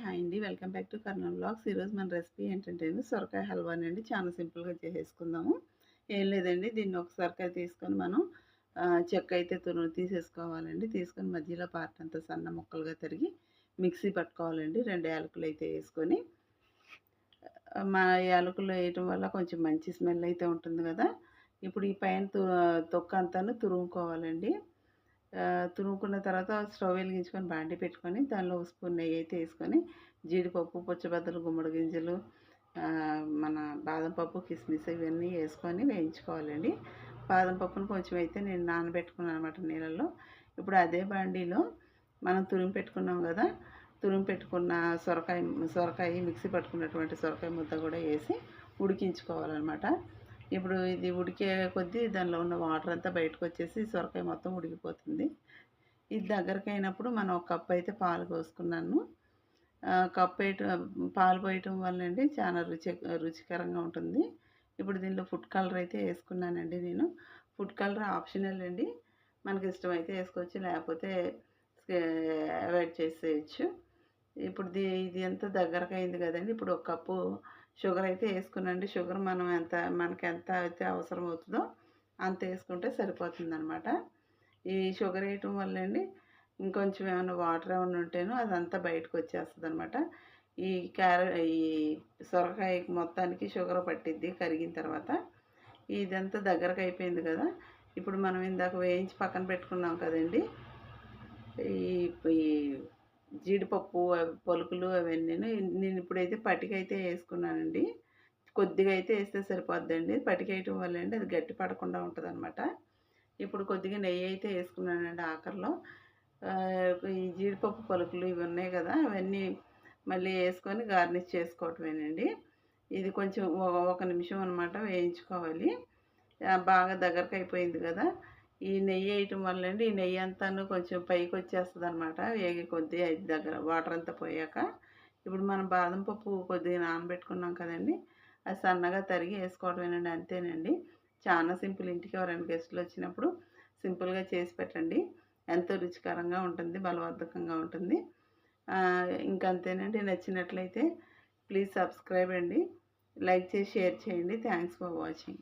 Hi అండి. Welcome back to Kurnool blogs. ఈరోజు మన రెసిపీ ఏంటంటే అండి సొరకాయ హల్వాని అండి. చాలా సింపుల్గా చేసేసుకుందాము. ఏం లేదండి దీన్ని ఒక సొరకాయ తీసుకొని మనం చెక్క అయితే తురు తీసేసుకోవాలండి. తీసుకొని మధ్యలో పార్ట్ అంతా సన్న ముక్కలుగా తరిగి మిక్సీ పట్టుకోవాలండి. రెండు యాలకులు అయితే వేసుకొని మా యాలకులు వేయటం వల్ల కొంచెం మంచి స్మెల్ అయితే ఉంటుంది కదా. ఇప్పుడు ఈ పైన తు తొక్క అంతాను తురుముకోవాలండి. తురుముకున్న తర్వాత స్టవ్ వెలిగించుకొని బాండి పెట్టుకొని దానిలో స్పూన్ నెయ్యి అయితే వేసుకొని జీడిపప్పు పుచ్చబద్దలు గుమ్మడి గింజలు మన బాదం పప్పు కిస్మిస్ ఇవన్నీ వేసుకొని వేయించుకోవాలండి. బాదం పప్పును కొంచెం అయితే నేను నానబెట్టుకున్నాను అనమాట నీళ్ళల్లో. ఇప్పుడు అదే బాండీలో మనం తురిమి పెట్టుకున్నాం కదా తురిమి పెట్టుకున్న సొరకాయ సొరకాయ మిక్సీ పట్టుకున్నటువంటి సొరకాయ ముద్ద కూడా వేసి ఉడికించుకోవాలన్నమాట. ఇప్పుడు ఇది ఉడికే కొద్దీ దానిలో ఉన్న వాటర్ అంతా బయటకు వచ్చేసి సొరకాయ మొత్తం ఉడికిపోతుంది. ఇది దగ్గరకు అయినప్పుడు మనం ఒక కప్ అయితే పాలు పోసుకున్నాను. కప్పు కప్ వేయటం పాలు పోయటం వల్ల అండి చాలా రుచి రుచికరంగా ఉంటుంది. ఇప్పుడు దీనిలో ఫుడ్ కలర్ అయితే వేసుకున్నానండి నేను. ఫుడ్ కలర్ ఆప్షనల్ అండి. మనకి ఇష్టమైతే వేసుకోవచ్చు లేకపోతే అవాయిడ్ చేసేయచ్చు. ఇప్పుడు దీ ఇది ఎంత దగ్గరకు అయింది కదండి. ఇప్పుడు ఒక కప్పు షుగర్ అయితే వేసుకునండి. షుగర్ మనం ఎంత మనకి ఎంత అయితే అవసరం అవుతుందో అంత వేసుకుంటే సరిపోతుంది అనమాట ఈ షుగర్ వేయటం వల్ల అండి ఇంకొంచెం ఏమైనా వాటర్ ఏమైనా ఉంటేనో అదంతా బయటకు వచ్చేస్తుంది అనమాట ఈ క్యారెట్ ఈ సొరకాయ మొత్తానికి షుగర్ పట్టిద్ది కరిగిన తర్వాత. ఇదంతా దగ్గరకు అయిపోయింది కదా. ఇప్పుడు మనం ఇందాక వేయించి పక్కన పెట్టుకున్నాం కదండి. ఈ ఈ జీడిపప్పు పలుకులు అవన్నీ నేను ఇప్పుడైతే పటికైతే వేసుకున్నానండి. కొద్దిగా అయితే వేస్తే సరిపోద్దండి. పటిక వేయటం వల్ల అండి అది గట్టి పడకుండా ఉంటుంది అనమాట ఇప్పుడు కొద్దిగా నెయ్యి అయితే వేసుకున్నానండి ఆఖరిలో. ఈ జీడిపప్పు పలుకులు ఇవి ఉన్నాయి కదా అవన్నీ మళ్ళీ వేసుకొని గార్నిష్ చేసుకోవటమేనండి. ఇది కొంచెం ఒక- ఒక నిమిషం అనమాట వేయించుకోవాలి. బాగా దగ్గరకు అయిపోయింది కదా. ఈ నెయ్యి వేయటం వల్ల అండి ఈ నెయ్యి అంతాను కొంచెం పైకి వచ్చేస్తుంది అనమాట వేగి కొద్దిగా ఐదు దగ్గర వాటర్ అంతా పోయాక. ఇప్పుడు మనం బాదం పప్పు కొద్దిగా నానబెట్టుకున్నాం కదండి అది సన్నగా తరిగి వేసుకోవడమేనండి అంతేనండి. చాలా సింపుల్ ఇంటికి ఎవరైనా గెస్టులు వచ్చినప్పుడు సింపుల్గా చేసి పెట్టండి. ఎంతో రుచికరంగా ఉంటుంది బలవర్ధకంగా ఉంటుంది. ఇంకంతేనండి నచ్చినట్లయితే ప్లీజ్ సబ్స్క్రైబ్ అండి. లైక్ చేసి షేర్ చేయండి. Thanks for watching.